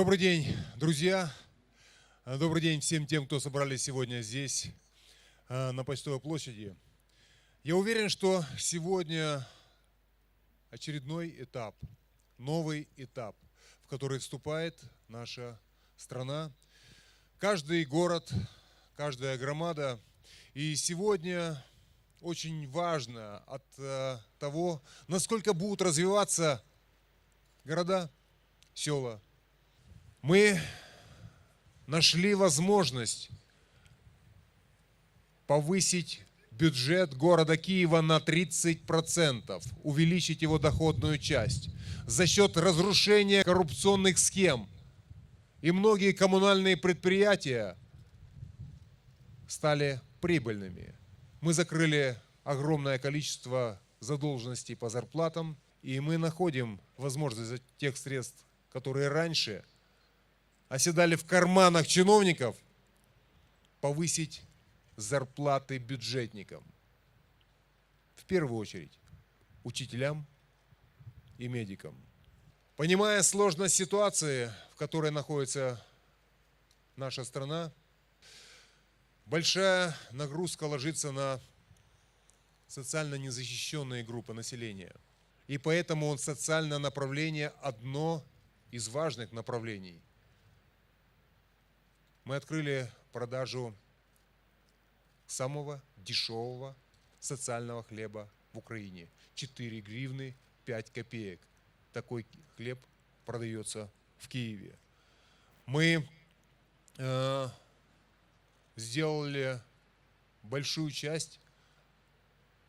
Добрый день, друзья. А, Добрый день всем тем, кто собрались сегодня здесь, а, на Почтовой площади. Я уверен, что сегодня очередной этап, новый этап, в который вступает наша страна. Каждый город, каждая громада. И сегодня очень важно от э, того, насколько будут развиваться города, села. Мы нашли возможность повысить бюджет города Киева на 30%, увеличить его доходную часть за счет разрушения коррупционных схем. И многие коммунальные предприятия стали прибыльными. Мы закрыли огромное количество задолженностей по зарплатам, и мы находим возможность тех средств, которые раньше оседали в карманах чиновников, повысить зарплаты бюджетникам. В первую очередь учителям и медикам. Понимая сложность ситуации, в которой находится наша страна, большая нагрузка ложится на социально незащищенные группы населения. И поэтому социальное направление одно из важных направлений. Мы открыли продажу самого дешевого социального хлеба в Украине. 4 гривны 5 копеек. Такой хлеб продается в Киеве. Мы э, сделали большую часть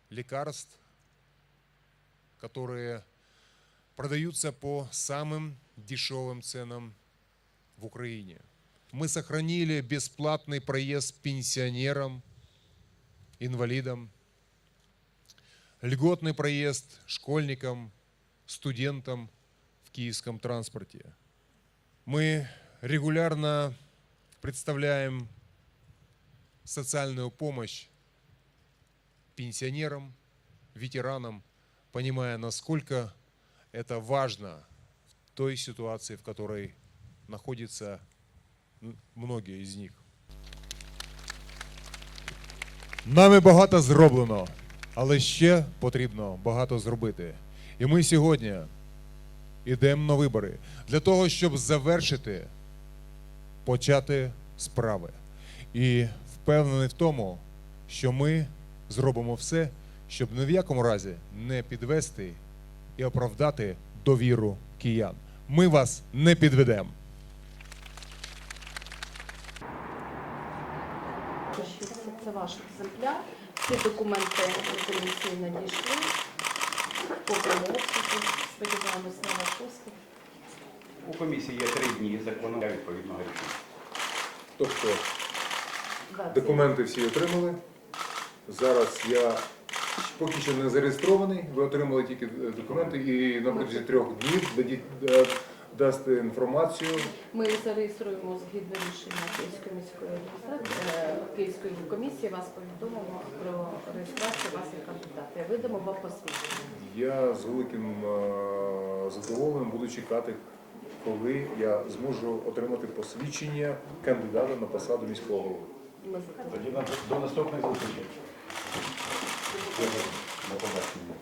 лекарств, которые продаются по самым дешевым ценам в Украине. Мы сохранили бесплатный проезд пенсионерам, инвалидам, льготный проезд школьникам, студентам в киевском транспорте. Мы регулярно представляем социальную помощь пенсионерам, ветеранам, понимая, насколько это важно в той ситуации, в которой находятся м, многие из них. Нами багато зроблено, але ще потрібно багато зробити. І ми сьогодні йдемо на вибори для того, щоб завершити, почати справи. І впевнений в тому, що ми зробимо все, щоб ні в якому разі не підвести і оправдати довіру киян. Ми вас не підведемо. Що це, це ваш екземпляр. Всі документи до комісії надійшли. По обсягу. Сподіваємось на ваш успіх. У комісії є три дні закону для відповідного рішення. Тобто Документи всі отримали. Зараз я поки що не зареєстрований. Ви отримали тільки документи і на протязі трьох днів дадіть- дасте інформацію. Ми зареєструємо згідно рішення Київської міської адміністрації, е, Київської комісії, вас повідомимо про реєстрацію вас як кандидата. І Видамо вам посвідчення. Я з великим е, задоволенням буду чекати, коли я зможу отримати посвідчення кандидата на посаду міського голови. Тоді на- до наступної зустрічі. До побачення.